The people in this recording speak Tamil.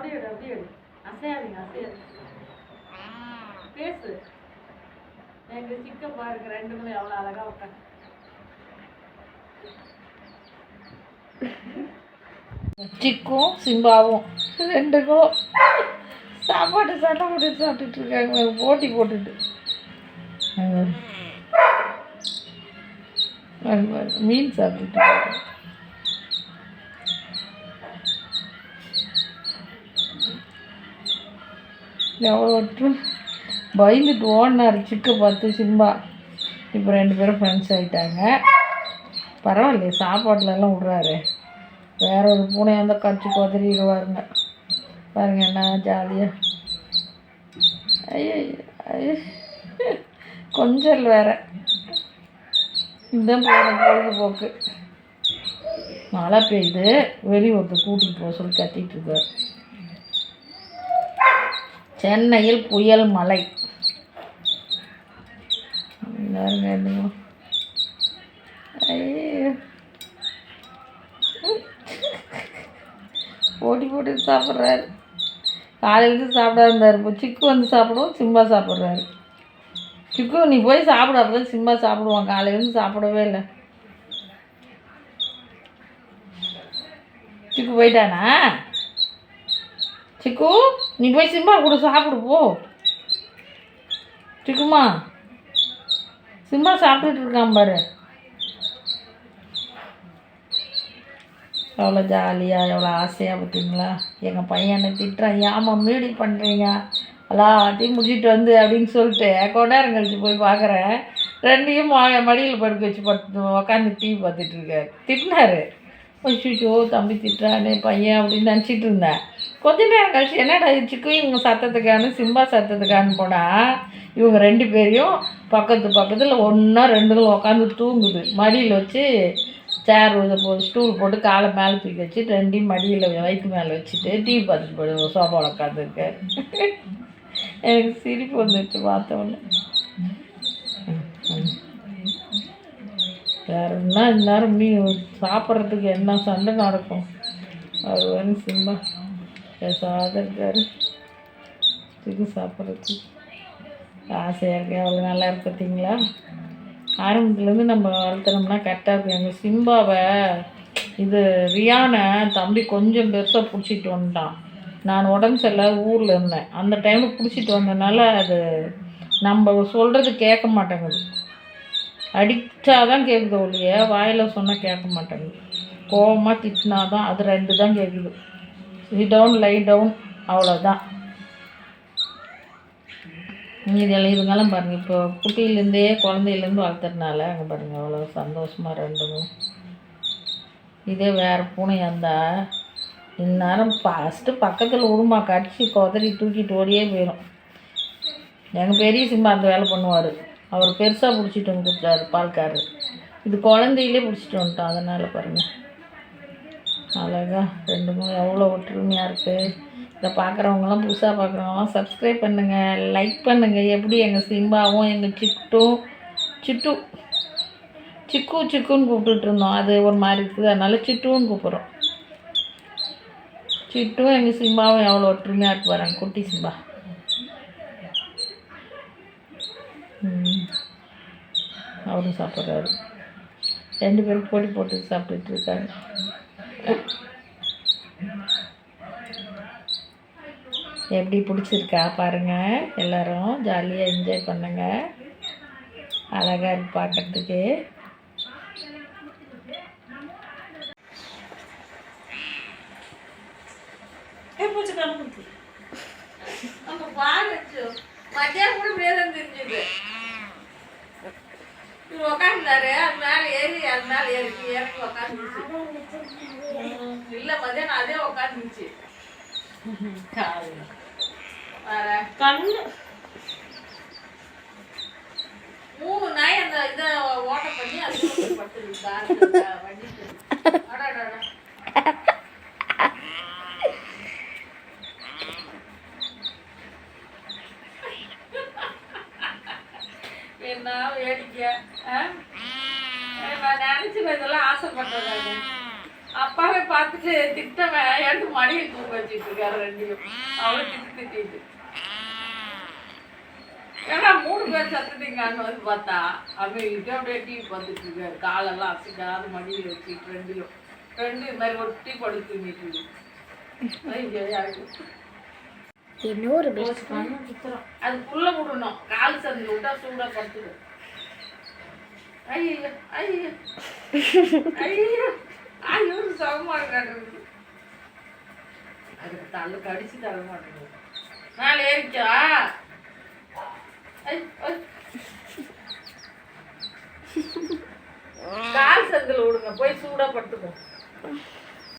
அப்படியே எடு அப்படியே எடு அசையாதீங்க அசையாது. பேசு. எங்க சிக்க பாருங்க ரெண்டுங்களும் எவ்வளோ அழகா உட்காந்து சிக்கும் சிம்பாவும். ரெண்டுக்கும். சாப்பாடு சட்டை போட்டு சாப்பிட்டுட்டு இருக்காங்க. போட்டி போட்டுட்டு. மீன் சாப்பிட்டுட்டு இருக்காங்க. எவ்வளோ பயந்துட்டு ஓடினார் சிக்கை பார்த்து சிம்பா. இப்போ ரெண்டு பேரும் ஃப்ரெண்ட்ஸ் ஆகிட்டாங்க பரவாயில்லையே சாப்பாட்டிலலாம் விட்றாரு. வேற ஒரு பூனையாக இருந்தால் கடிச்சு கொதறிடுவாருங்க பாருங்க என்ன ஜாலியாக ஐயோ ஐயோ. கொஞ்சல் வேற. இதுதான் போன பொழுதுபோக்கு. மழை பெய்யுது வெளியே ஒருத்தர் கூட்டிகிட்டு போக சொல்லி கத்திட்டு இருக்கார். சென்னையில் புயல் மழை. போட்டி போட்டு சாப்பிட்றாரு. காலையிலேருந்து சாப்பிடா இருந்தார். இப்போ சிக்கு வந்து சாப்பிடுவோம் சிம்பா சாப்பிட்றாரு. சிக்கு நீ போய் சாப்பிட. அப்போ சிம்பா சாப்பிடுவான். காலையிலேருந்து சாப்பிடவே இல்லை. சிக்கு போயிட்டானா? சிக்கு? நீ போய் சிம்பா கூட சாப்பிடு போ. சிக்குமா? சிம்பா சாப்பிட்டுட்டு இருக்கான் பாரு. எவ்வளோ ஜாலியாக எவ்வளோ ஆசையாக பார்த்தீங்களா? எங்கள் பையனை திட்டுறான் ஏமா மீடி பண்ணுறீங்க எல்லாத்தையும் முடிச்சுட்டு வந்து அப்படின்னு சொல்லிட்டு கொஞ்ச நேரம் கழிச்சு போய் பார்க்குறேன். ரெண்டையும் மடியில் படுக்க வச்சு பார்த்து உக்காந்து டிவி பார்த்துட்டு இருக்காரு. திட்டினாரு. அச்சோ தம்பி திட்டுறானே பையன் அப்படின்னு நினச்சிட்டு இருந்தேன். கொஞ்ச நேரம் கழிச்சு என்னடா சிக்கு இவங்க சத்தத்துக்கானு சிம்பா சத்தத்துக்கானு போனால் இவங்க ரெண்டு பேரையும் பக்கத்து பக்கத்தில் ஒன்றா ரெண்டுகளும் உட்காந்து தூங்குது. மடியில் வச்சு சேர் இதை ஸ்டூல் போட்டு காலை மேலே தூக்கி வச்சு ரெண்டையும் மடியில் வயிற்று மேலே வச்சுட்டு டிவி பார்த்துட்டு போய் சோஃபாவில் உட்காந்துருக்கு எனக்கு சிரிப்பு வந்துடுச்சு பார்த்தோன்னே வேறு வேற என்ன இந்நேரம் மீ சாப்பிட்றதுக்கு என்ன சண்டை நடக்கும்? அது வந்து சிம்பா. பேசாத இருக்கார் இது சாப்பிட்றதுக்கு. ஆசையாக இருக்கு அவ்வளோ நல்லா இருக்கு பார்த்தீங்களா ஆரம்பத்துலேருந்து நம்ம வளர்த்தனோம்னா கரெக்டாக இருக்கும். எங்கள் சிம்பாவை இது ரியானை தம்பி கொஞ்சம் பெருசாக பிடிச்சிட்டு வந்துட்டான். நான் உடம்பு சரியில்லாத ஊரில் இருந்தேன். அந்த டைமில் பிடிச்சிட்டு வந்தனால அது நம்ம சொல்கிறது கேட்க மாட்டேங்குது. அடித்தா தான் கேட்குது ஒழிய வாயில் சொன்னால் கேட்க மாட்டேங்குது. கோவமாக திட்டினா தான் அது ரெண்டு தான் கேட்குது சி டவுன் லை டவுன் அவ்வளோதான் இதெல்லாம் இதுங்கெல்லாம் பாருங்கள் இப்போ குட்டியிலேருந்தே குழந்தையிலேருந்து வளர்த்துறதுனால அங்கே பாருங்கள் அவ்வளோ சந்தோஷமாக ரெண்டும் இதே வேறு பூனையாக இருந்தால் இந்நேரம் ஃபஸ்ட்டு பக்கத்தில் உருமா கடிச்சு குதறி தூக்கிட்டு ஓடியே போயிடும் எங்கள் பெரிய சிம்மா அந்த வேலை பண்ணுவார். அவர் பெருசாக பிடிச்சிட்டு வந்து கொடுத்தாரு பால்காரர். இது குழந்தையிலே பிடிச்சிட்டு வந்துட்டோம் அதனால் பாருங்கள் அழகா. ரெண்டு மூணு எவ்வளோ ஒற்றுமையாக இருக்குது இதை பார்க்குறவங்களாம் புதுசாக பார்க்குறவங்களாம் சப்ஸ்கிரைப் பண்ணுங்கள் லைக் பண்ணுங்கள் எப்படி எங்கள் சிம்பாவும் எங்கள் சிட்டும் சிட்டு சிக்கு சிக்குன்னு கூப்பிட்டுட்டு இருந்தோம். அது ஒரு மாதிரி இருக்குது. அதனால சிட்டுன்னு கூப்பிட்றோம். சிட்டும் எங்கள் சிம்பாவும் எவ்வளோ ஒற்றுமையாக இருக்கு பாருங்க. குட்டி சிம்பா. ம். அவரும் சாப்பிட்றாரு. ரெண்டு பேரும் போட்டி போட்டு சாப்பிட்டுட்டு இருக்காங்க. எப்படி பிடிச்சிருக்கா பாருங்க. எல்லாரும் ஜாலியாக என்ஜாய் பண்ணுங்க. அழகாக இருக்கு பார்க்கறதுக்கு மத்தியானம் கூட வேதம் தெரிஞ்சது இவர் அது மேலே ஏறி அது மேலே ஏறி இறங்கி உக்காந்துருச்சு இல்லை மதியானம் அதே உக்காந்துருச்சு கண்ணு. மூணு நாய் அந்த இதை ஓட்ட பண்ணி அது படுத்துருக்கு வண்டிட்டு என்ன வேடிக்கை நான் நினைச்சு இதெல்லாம் ஆசைப்பட்டேன் அப்பாவே பார்த்துட்டு திட்டவன் எடுத்து மடியில் தூங்க வச்சுட்டு இருக்காரு ரெண்டையும் அவளை திட்டு திட்டிட்டு. ஏன்னா மூணு பேர் சத்துட்டீங்கன்னு வந்து பார்த்தா அவன் அப்படியே டிவி பார்த்துட்டு இருக்காரு. காலெல்லாம் அசைக்காத மடியில் வச்சுட்டு ரெண்டையும் ரெண்டு இது மாதிரி ஒட்டி படுத்து தூங்கிட்டு ஐயோ யாருக்கு இன்னொரு பெஸ்ட் அதுக்குள்ள விடணும் கால் சந்தி விட்டா சூடா படுத்துடும். ஐயோ ஐயோ ஐயோ ஐயோ சமமா இருக்காது அதுக்கு தள்ளு கடிச்சு தர மாட்டேங்குது. நாலு ஏறிச்சா கால் சந்தில் விடுங்க. போய் சூடா படுத்துக்கும்